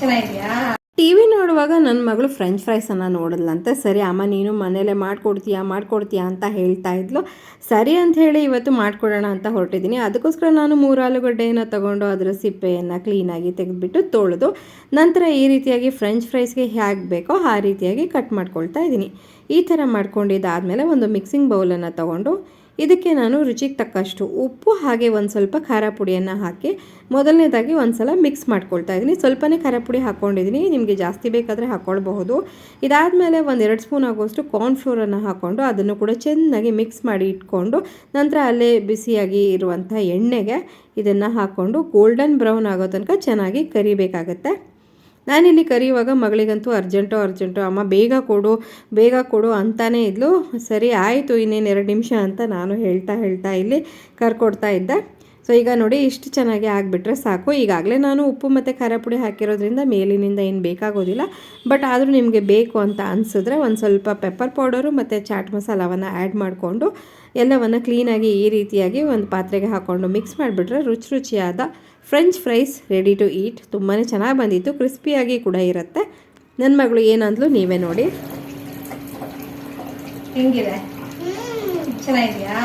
ಚೆನ್ನಾಗಿದ್ಯಾ? T V ನೋಡುವಾಗ ನನ್ನ ಮಗಳು ಫ್ರೆಂಚ್ ಫ್ರೈಸನ್ನು ನೋಡಿದ್ಲಂತೆ. ಸರಿ, ಅಮ್ಮ, ನೀನು ಮನೇಲೆ ಮಾಡ್ಕೊಡ್ತೀಯಾ ಮಾಡ್ಕೊಡ್ತೀಯಾ ಅಂತ ಹೇಳ್ತಾ ಇದ್ಲು. ಸರಿ ಅಂತ ಹೇಳಿ ಇವತ್ತು ಮಾಡಿಕೊಡೋಣ ಅಂತ ಹೊರಟಿದ್ದೀನಿ. ಅದಕ್ಕೋಸ್ಕರ ನಾನು ಮೂರು ಆಲೂಗಡ್ಡೆಯನ್ನು ತಗೊಂಡು ಅದರ ಸಿಪ್ಪೆಯನ್ನು ಕ್ಲೀನಾಗಿ ತೆಗೆದುಬಿಟ್ಟು ತೊಳೆದು ನಂತರ ಈ ರೀತಿಯಾಗಿ ಫ್ರೆಂಚ್ ಫ್ರೈಸ್ಗೆ ಹೇಗೆ ಬೇಕೋ ಆ ರೀತಿಯಾಗಿ ಕಟ್ ಮಾಡ್ಕೊಳ್ತಾ ಇದ್ದೀನಿ. ಈ ಥರ ಮಾಡ್ಕೊಂಡಿದ್ದಾದಮೇಲೆ ಒಂದು ಮಿಕ್ಸಿಂಗ್ ಬೌಲನ್ನು ತಗೊಂಡು ಇದಕ್ಕೆ ನಾನು ರುಚಿಗೆ ತಕ್ಕಷ್ಟು ಉಪ್ಪು ಹಾಗೆ ಒಂದು ಸ್ವಲ್ಪ ಖಾರ ಪುಡಿಯನ್ನು ಹಾಕಿ ಮೊದಲನೇದಾಗಿ ಒಂದು ಸಲ ಮಿಕ್ಸ್ ಮಾಡ್ಕೊಳ್ತಾ ಇದ್ದೀನಿ. ಸ್ವಲ್ಪನೇ ಖಾರ ಪುಡಿ ಹಾಕ್ಕೊಂಡಿದ್ದೀನಿ ನಿಮಗೆ ಜಾಸ್ತಿ ಬೇಕಾದರೆ ಹಾಕ್ಕೊಳ್ಬಹುದು ಇದಾದಮೇಲೆ ಒಂದು ಎರಡು ಸ್ಪೂನ್ ಆಗುವಷ್ಟು ಕಾರ್ನ್ಫ್ಲೋರನ್ನು ಹಾಕ್ಕೊಂಡು ಅದನ್ನು ಕೂಡ ಚೆನ್ನಾಗಿ ಮಿಕ್ಸ್ ಮಾಡಿ ಇಟ್ಕೊಂಡು ನಂತರ ಅಲ್ಲೇ ಬಿಸಿಯಾಗಿ ಇರುವಂಥ ಎಣ್ಣೆಗೆ ಇದನ್ನು ಹಾಕ್ಕೊಂಡು ಗೋಲ್ಡನ್ ಬ್ರೌನ್ ಆಗೋ ತನಕ ಚೆನ್ನಾಗಿ ಕರಿಬೇಕಾಗತ್ತೆ. ನಾನಿಲ್ಲಿ ಕರೆಯುವಾಗ ಮಗಳಿಗಂತೂ ಅರ್ಜೆಂಟು ಅರ್ಜೆಂಟು, ಅಮ್ಮ ಬೇಗ ಕೊಡು ಬೇಗ ಕೊಡು ಅಂತಾನೆ ಇದ್ಲು. ಸರಿ, ಆಯಿತು, ಇನ್ನೇನು ಎರಡು ನಿಮಿಷ ಅಂತ ನಾನು ಹೇಳ್ತಾ ಹೇಳ್ತಾ ಇಲ್ಲಿ ಕರ್ಕೊಡ್ತಾ ಇದ್ದೆ. ಸೊ ಈಗ ನೋಡಿ ಇಷ್ಟು ಚೆನ್ನಾಗಿ ಆಗಿಬಿಟ್ರೆ ಸಾಕು. ಈಗಾಗಲೇ ನಾನು ಉಪ್ಪು ಮತ್ತು ಖಾರ ಪುಡಿ ಹಾಕಿರೋದ್ರಿಂದ ಮೇಲಿನಿಂದ ಏನು ಬೇಕಾಗೋದಿಲ್ಲ. ಬಟ್ ಆದರೂ ನಿಮಗೆ ಬೇಕು ಅಂತ ಅನಿಸಿದ್ರೆ ಒಂದು ಸ್ವಲ್ಪ ಪೆಪ್ಪರ್ ಪೌಡರು ಮತ್ತು ಚಾಟ್ ಮಸಾಲವನ್ನು ಆ್ಯಡ್ ಮಾಡಿಕೊಂಡು ಎಲ್ಲವನ್ನು ಕ್ಲೀನಾಗಿ ಈ ರೀತಿಯಾಗಿ ಒಂದು ಪಾತ್ರೆಗೆ ಹಾಕ್ಕೊಂಡು ಮಿಕ್ಸ್ ಮಾಡಿಬಿಟ್ರೆ ರುಚಿ ರುಚಿಯಾದ French fries ready to eat ತುಂಬಾ ಚೆನ್ನಾಗಿ ಬಂದಿತ್ತು. ಕ್ರಿಸ್ಪಿಯಾಗಿ ಕೂಡ ಇರುತ್ತೆ. ನನ್ನ ಮಗಳು ಏನಂದ್ಲು ನೀವೇ ನೋಡಿ. ಹೆಂಗಿದೆ? ಚೆನ್ನಾಗಿದ್ಯಾ?